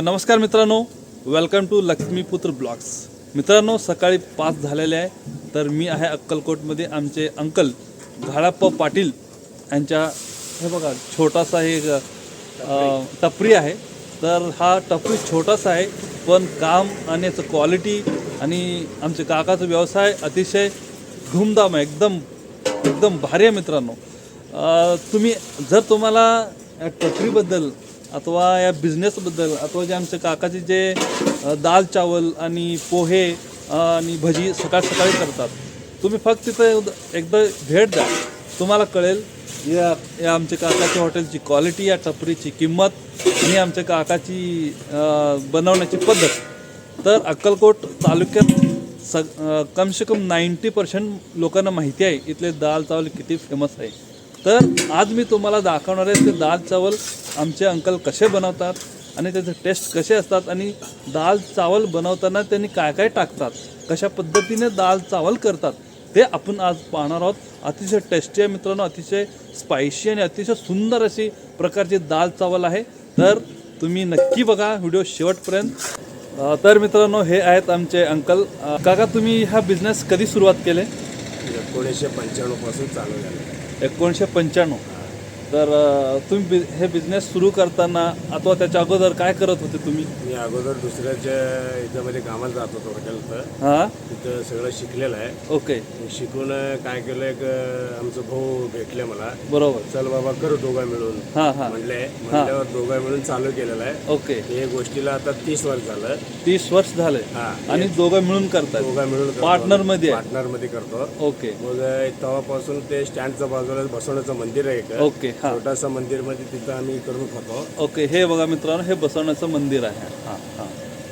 नमस्कार मित्रांनो. Welcome to Laxmiputra blogs मित्रांनो सकाळी पाच झालेले आहे तर मी आहे अक्कलकोटमध्ये आमचे अंकल घाडाप्पा पाटील यांच्या हे बघा छोटासा हे एक, टपरी आहे. तर हा टपरी छोटासा आहे पण काम आणि याचं क्वालिटी आणि आमचे काकाचा व्यवसाय अतिशय धूमधाम आहे. एकदम एकदम भारी आहे मित्रांनो. तुम्ही जर तुम्हाला या टपरीबद्दल अथवा या बिझनेसबद्दल अथवा जे आमचे काकाचे जे दाल चावल आणि पोहे आणि भजी सकाळ सकाळी करतात तुम्ही फक्त तिथं एकदा- भेट द्या. तुम्हाला कळेल या या आमच्या काकाच्या हॉटेलची क्वालिटी या टपरीची किंमत आणि आमच्या काकाची बनवण्याची पद्धत. तर अक्कलकोट तालुक्यात स कमसे कम नाईंटी पर्सेंट लोकांना माहिती आहे इथले दाल चावल किती फेमस आहे. तर आज मी तुम्हाला दाखवणार आहे ते दाल चावल आमचे अंकल कसे बनवतात आणि त्याचे टेस्ट कसे असतात आणि दाल चावल बनवताना त्यांनी काय काय टाकतात कशा पद्धतीने दाल चावल करतात ते आपण आज पाहणार आहोत. अतिशय टेस्टी आहे मित्रांनो अतिशय स्पायशी आणि अतिशय सुंदर अशी प्रकारची दाल चावल आहे. तर तुम्ही नक्की बघा व्हिडिओ शेवटपर्यंत. तर मित्रांनो हे आहेत आमचे अंकल. काका तुम्ही हा बिझनेस कधी सुरुवात केले? एकोणीसशे पंच्याण्णवपासून चालू झालं. एकोणीसशे पंच्याण्णव. तर तुम्ही हे बिझनेस सुरू करताना अथवा त्याच्या अगोदर काय करत होते तुम्ही? मी अगोदर दुसऱ्याच्या ह्याच्यामध्ये कामाला जात होतो हॉटेलचं. हां? तिथं सगळं शिकलेलं आहे. ओके. शिकून काय केलं एक आमचं भाऊ भेटले मला. बरोबर. चल बाबा करू दोघा मिळून. हां हां. म्हणले. म्हणल्यावर दोघा मिळून चालू केलेलं आहे. ओके. हे गोष्टीला आता तीस वर्ष झालं. तीस वर्ष झाले. हा. आणि दोघं मिळून करतात दोघा मिळून पार्टनरमध्ये. पार्टनरमध्ये करतो. ओके. मग तेव्हापासून ते स्टँडच्या बाजूला बसवण्याचं मंदिर आहे एक. ओके. हां. छोटासा मंदिरमध्ये तिथं आम्ही करून खातो. ओके हे बघा मित्रांनो हे बसवण्याचं मंदिर आहे. हां हां.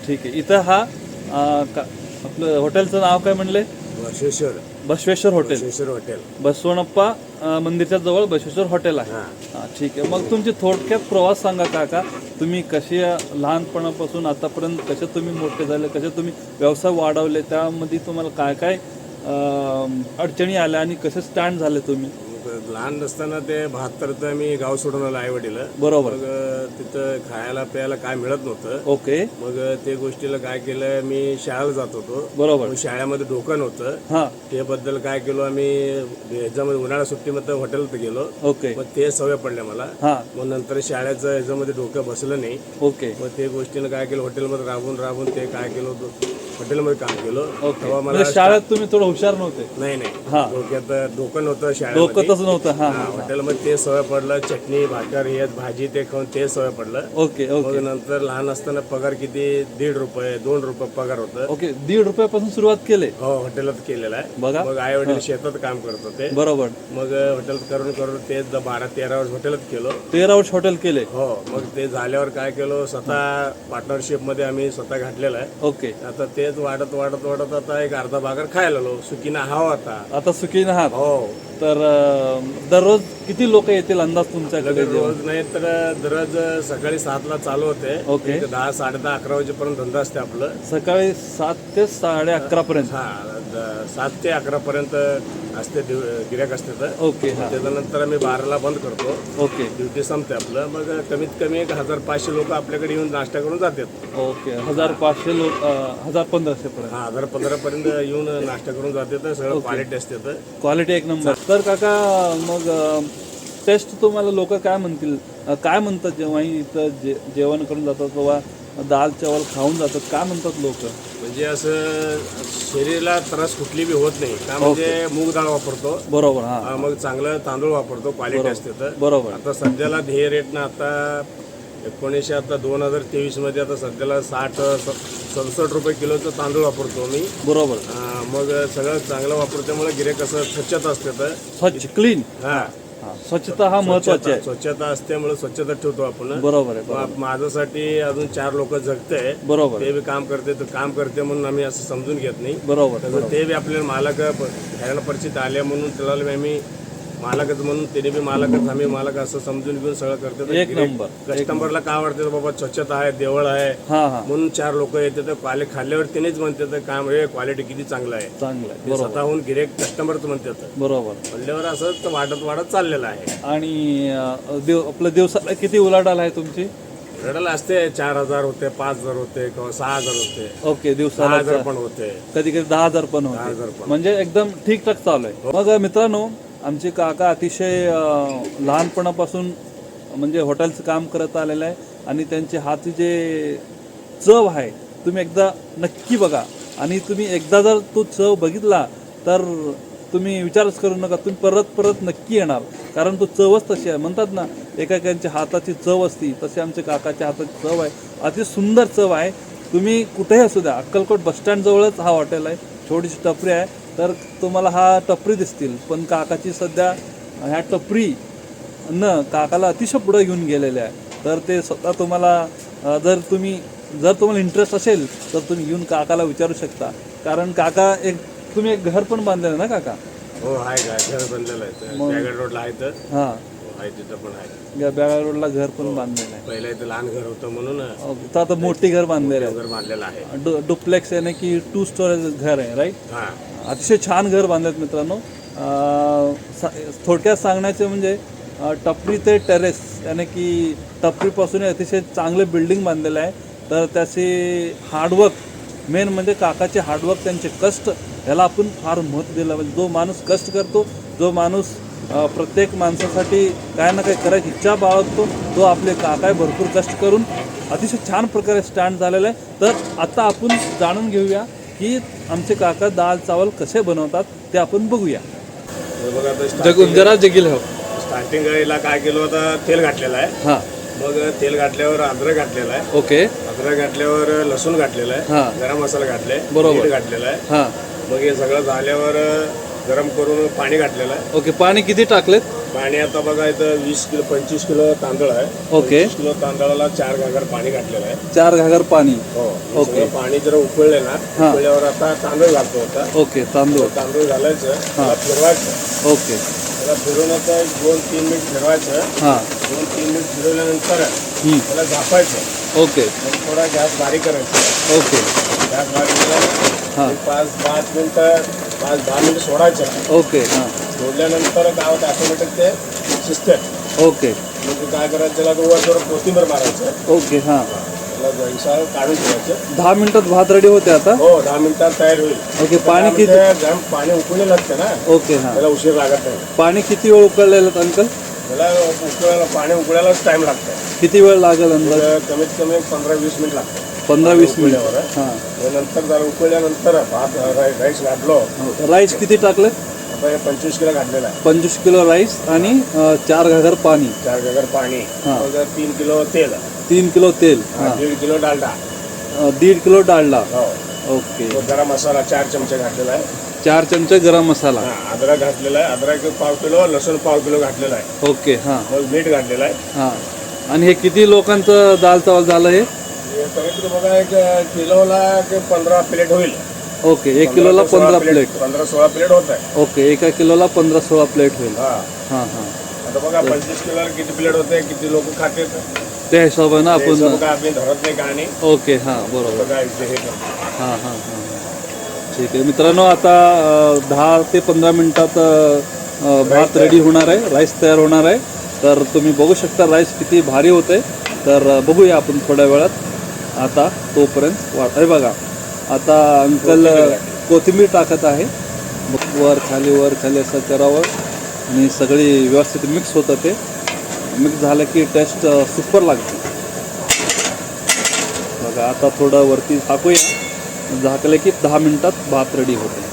ठीक आहे. इथं हा अ, का आपलं हॉटेलचं नाव काय म्हणले? वर्षेश्वर बसवेश्वर हॉटेल. हॉटेल. बसवणप्पा अ, मंदिरच्या जवळ बसवेश्वर हॉटेल आहे. हा. हा ठीक आहे. मग तुमची थोडक्यात प्रवास सांगा काका. तुम्ही कशी लहानपणापासून आतापर्यंत कसे तुम्ही मोठे झाले कसे तुम्ही व्यवसाय वाढवले त्यामध्ये तुम्हाला काय काय अं, अडचणी आल्या आणि कसे स्टँड झाले तुम्ही? लहान असताना ते बहात्तरचं मी गाव सोडून आलो आई वडील बरोबर. मग तिथं खायला प्यायला काय मिळत नव्हतं. ओके. मग ते गोष्टीला काय केलं मी शाळेला जात होतो. बरोबर. मग शाळेमध्ये डोकं नव्हतं. हां. ते बद्दल काय केलो आम्ही ह्याच्यामध्ये उन्हाळा सुट्टीमध्ये हॉटेलत गेलो. ओके. मग ते सवय पडल्या मला. हां. मग नंतर शाळेचं ह्याच्यामध्ये डोकं बसलं नाही. ओके. मग ते गोष्टीनं काय केलं हॉटेलमध्ये राबून राबून ते काय केलं होतं. हॉटेलमध्ये काम केलं. तेव्हा मला म्हणजे शाळेत तुम्ही थोडं हुशार नव्हते? नाही हा. नाही डोक्यात डोकं नव्हतं शाळेमध्ये. तसं नव्हतं हां. हा, हॉटेलमध्ये ते सवय पडलं चटणी भाकर हे भाजी ते खाऊन ते सवय पडलं. ओके मग ओके नंतर लहान असताना पगार किती? दीड रुपये दोन रुपये पगार होतं. ओके दीड रुपयापासून सुरुवात केले? हो हॉटेलात केलेलं आहे. बघा. मग आई वडील शेतात काम करत होते. बरोबर. मग हॉटेलात करून करून ते द- बारा तेरा वर्ष हॉटेलात केलो. तेरा वर्ष हॉटेल केले? हो मग ते झाल्यावर काय केलो? स्वतः पार्टनरशिपमध्ये आम्ही स्वतः घातलेलं आहे. ओके. आता तेच वाढत वाढत वाढत आता एक अर्धा भाकर खायला आलो सुकीना हाव आता आता सुखी आहात हो. तर अं, दररोज किती लोक येतील अंदाज तुमच्याकडे रोज नाही तर दररोज सकाळी सातला चालू होते. ओके. एक दहा साडे दहा अकरा वाजेपर्यंत धंदा असते आपलं. सकाळी सात ते साडे अकरा पर्यंत हा द- सात ते अकरा पर्यंत असते गिऱ्हाईक असते तर. ओके हा. त्याच्यानंतर आम्ही बाराला बंद करतो. ओके. ड्युटी संपते आपलं. मग कमीत कमी एक हजार पाचशे लोक आपल्याकडे येऊन नाश्ता करून जातात. ओके हजार पाचशे लोक अं, हजार पंधराशे पर्यंत. हा हजार पंधरा पर्यंत येऊन नाश्ता करून जातात. सगळं क्वालिटी असते तर. क्वालिटी एक नंबर. तर काका मग टेस्ट तुम्हाला लोक काय म्हणतील? अं, काय म्हणतात जेव्हा इथं जे जेवण करून जातात किंवा दाल चावल खाऊन जातात? काय म्हणतात लोक? म्हणजे असं शरीराला त्रास कुठली बी होत नाही. का म्हणजे मूग डाळ वापरतो. बरोबर हा. हा, मग चांगलं तांदूळ वापरतो क्वालिटी असते तर. बरोबर. आता सध्याला ध्येय रेटनं आता एकोणीसशे आता दोन हजार तेवीसमध्ये आता सध्याला साठ स- सदुसष्ट रुपये किलोचं तांदूळ वापरतो मी. बरोबर. अं, मग सगळं चांगलं वापरल्यामुळे गिरे कसं स्वच्छता असते तर. स्वच्छ क्लीन हा हा. स्वच्छता हा महत्वाची आहे. स्वच्छता असल्यामुळे स्वच्छता ठेवतो आपण. बरोबर आहे माझ्यासाठी अजून चार लोक जगते बरोबर ते बी काम करते तर काम करते म्हणून आम्ही असं समजून घेत नाही. बरोबर ते बी आपल्याला मालक घ्यायला परिचित आले म्हणून त्याला आम्ही मालकच म्हणून त्याने बी मालकच आम्ही मालक असं समजून घेऊन सगळं करते. एक नंबर कस्टमरला काय वाटतं बाबा स्वच्छता आहे देवळ आहे. हा हा. म्हणून चार लोक येते तर क्वाले खाल्ल्यावर त्यानेच म्हणते काम रे क्वालिटी किती चांगलं आहे. चांगलं आहे ते बरोबर. स्वतःहून गिरेक कस्टमरच म्हणतात. बरोबर. म्हणल्यावर असंच वाढत वाढत चाललेलं आहे. आणि अं, दिव आपलं दिवसाला किती उलाढाल आहे तुमची? रडाला असते चार हजार होते पाच हजार होते किंवा सहा हजार होते. ओके सहा दिवसाला हजार पण होते. कधी कधी दहा हजार पण दहा हजार होते. पण. म्हणजे एकदम ठीकठाक चालू आहे. मग मित्रांनो आमचे काका अतिशय लहानपणापासून म्हणजे हॉटेलचं काम करत आलेलं आहे आणि त्यांचे हाती जे चव आहे तुम्ही एकदा नक्की बघा. आणि तुम्ही एकदा जर तो चव बघितला तर तुम्ही विचारच करू नका तुम्ही परत परत नक्की येणार. कारण तो चवच तशी आहे. म्हणतात ना एकाएकांच्या हाताची चव असती तशी आमच्या काकाच्या हाताची चव आहे. अति सुंदर चव आहे. तुम्ही कुठेही असू द्या अक्कलकोट बसस्टँडजवळच हा हॉटेल आहे. छोटीशी टपरी आहे. तर तुम्हाला हा टपरी दिसतील. पण काकाची सध्या ह्या टपरी न काकाला अतिशय पुढे घेऊन गेलेले आहे तर ते स्वतः तुम्हाला जर तुम्ही जर तुम्हाला इंटरेस्ट असेल तर तुम्ही येऊन काकाला विचारू शकता. कारण काका एक तुम्ही एक घर पण बांधलेलं ना काका? हो आहे काय घर बनलेलं आहे. रोडला आहे तर. हां. हो, आहे तिथं पण आहे. या बेळा रोडला घर पण बांधलेलं आहे. पहिलं इथं लहान घर होतं म्हणून. आता मोठी घर बांधलेलं आहे. बांधलेलं आहे. डुप्लेक्स याने की टू स्टोरेज घर आहे राईट हा. अतिशय छान घर बांधलेत मित्रांनो. सा- थोडक्यात सांगण्याचे म्हणजे टपरी ते टेरेस याने की टपरीपासून अतिशय चांगलं बिल्डिंग बांधलेलं आहे. तर त्याचे हार्डवर्क मेन म्हणजे काकाचे हार्डवर्क त्यांचे कष्ट ह्याला आपण फार महत्त्व दिलं. म्हणजे जो माणूस कष्ट करतो जो माणूस प्रत्येक माणसासाठी काय ना काय करायची इच्छा बाळगतो तो आपले काकाय भरपूर कष्ट करून अतिशय छान प्रकारे स्टँड झालेलं आहे. तर आता आपण जाणून घेऊया की आमचे काका दाल चावल कसे बनवतात ते आपण बघूया. बघा आता जगून स्टार्टिंग जरा जगील हो. स्टार्टिंगला काय केलं होतं तेल घातलेलं आहे. हां. मग तेल घातल्यावर अद्रक घातलेलं आहे. ओके. अद्रक घातल्यावर लसूण घातलेलं हा. आहे गरम मसाला घातले बरोबर. मीठ घातलेलं आहे. हां. मग हे सगळं झाल्यावर गरम करून पाणी घातलेलं आहे. ओके पाणी किती टाकलेत? पाणी आता बघा इथं वीस किलो पंचवीस किलो तांदूळ आहे. ओके. किलो तांदळाला चार घागर पाणी घातलेलं आहे. चार घागर पाणी. हो ओके. सगळं पाणी जर उकळले ना हा. उकळल्यावर आता तांदूळ घालतो आता. ओके तांदूळ. तांदूळ घालायचं त्याला फिरवायचं. ओके. त्याला फिरवून आता एक दोन तीन मिनिट फिरवायचं. हां. दोन तीन मिनिट फिरवल्यानंतर. त्याला झापायचं. ओके. मग थोडा गॅस बारीक करायचा. ओके. गॅस बारीक केला हां. एक पाच पाच मिनिटं पाच दहा मिनिटं सोडायचं. ओके. हां. सोडल्यानंतर होतं ऑटोमॅटिक ते शिजते ओके. मग ते काय करायचं त्याला वर थोडं कोथिंबीर मारायचं. ओके हां. त्याला जैसा काढून ठेवायचं. दहा मिनिटात भात रेडी होते आता? हो दहा मिनिटात तयार होईल. ओके पाणी किती? पाणी उकळलेलं असतं ना. ओके हां. त्याला उशीर लागत नाही. पाणी किती वेळ उकळलेलं अंकल त्याला उकळायला पाणी उकळायलाच टाइम लागतो. किती वेळ लागेल अंदाज तर कमीत कमी एक पंधरा वीस मिनिट लागतं पंधरा वीस मिनिट उकळल्यावर. हां. आणि नंतर जरा उकळल्यानंतर भात राई- राईस घातलो. राईस किती टाकले? पंचवीस किलो घातलेला आहे. पंचवीस किलो राईस आणि अ, चार घागर पाणी. चार गगर पाणी. हा. मग तीन किलो तेल. तीन किलो तेल हां दीड किलो डालडा. अ, दीड किलो डाळला हो. ओके. तो गरम मसाला चार चमचे घातलेला आहे. चार चमचे गरम मसाला. हा, अद्रक घातलेला आहे. अद्रक पाव किलो लसूण पाव किलो घातलेला आहे. ओके हां. मग मीठ घातलेलं आहे. हां. आणि हे किती लोकांचं दाल चावल झालं हे? हे कमी बघा एक किलोला एक पंधरा प्लेट होईल. ओके एक किलोला पंधरा प्लेट पंधरा सोळा प्लेट होत आहे. ओके एका किलोला पंधरा सोळा प्लेट होईल. हा. हां हां. आता बघा पंचवीस किलोला किती प्लेट होते किती लोक खाते त्या हिशोबानं आपण आपली धरत नाही आणि? ओके हां बरोबर. हे करतो. हां हां हां ठीक आहे. मित्रांनो आता अ, दहा ते पंधरा मिनिटात अ, भात रेडी होणार आहे राईस तयार होणार आहे. तर तुम्ही बघू शकता राईस किती भारी होते तर अ, बघूया आपण थोड्या वेळात. आता तोपर्यंत वाट आहे बघा आता अंकल कोथिंबीर टाकत आहे. मग वर खाली वर खाली असं करावं. आणि सगळी व्यवस्थित मिक्स होतं ते. मिक्स झालं की टेस्ट सुपर लागते. बघा आता थोडं वरती झाकूया. झाकलं की दहा मिनटात भात रेडी होते.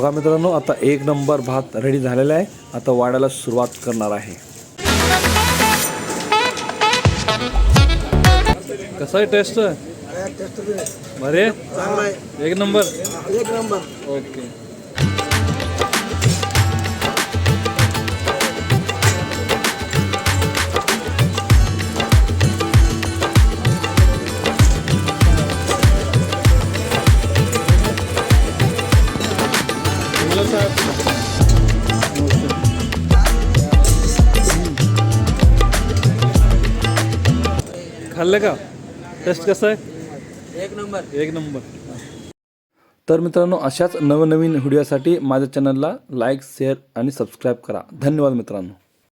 बघा मित्रांनो आता एक नंबर भात रेडी झालेला आहे. आता वाढायला सुरुवात करणार आहे. कसं आहे टेस्ट बरे? एक नंबर? एक नंबर. ओके खाल्लं का? टेस्ट कसं आहे? एक नंबर. एक नंबर. तर मित्रांनो अशाच नवनवीन व्हिडिओसाठी माझ्या चॅनलला लाईक शेअर आणि सबस्क्राईब करा. धन्यवाद मित्रांनो.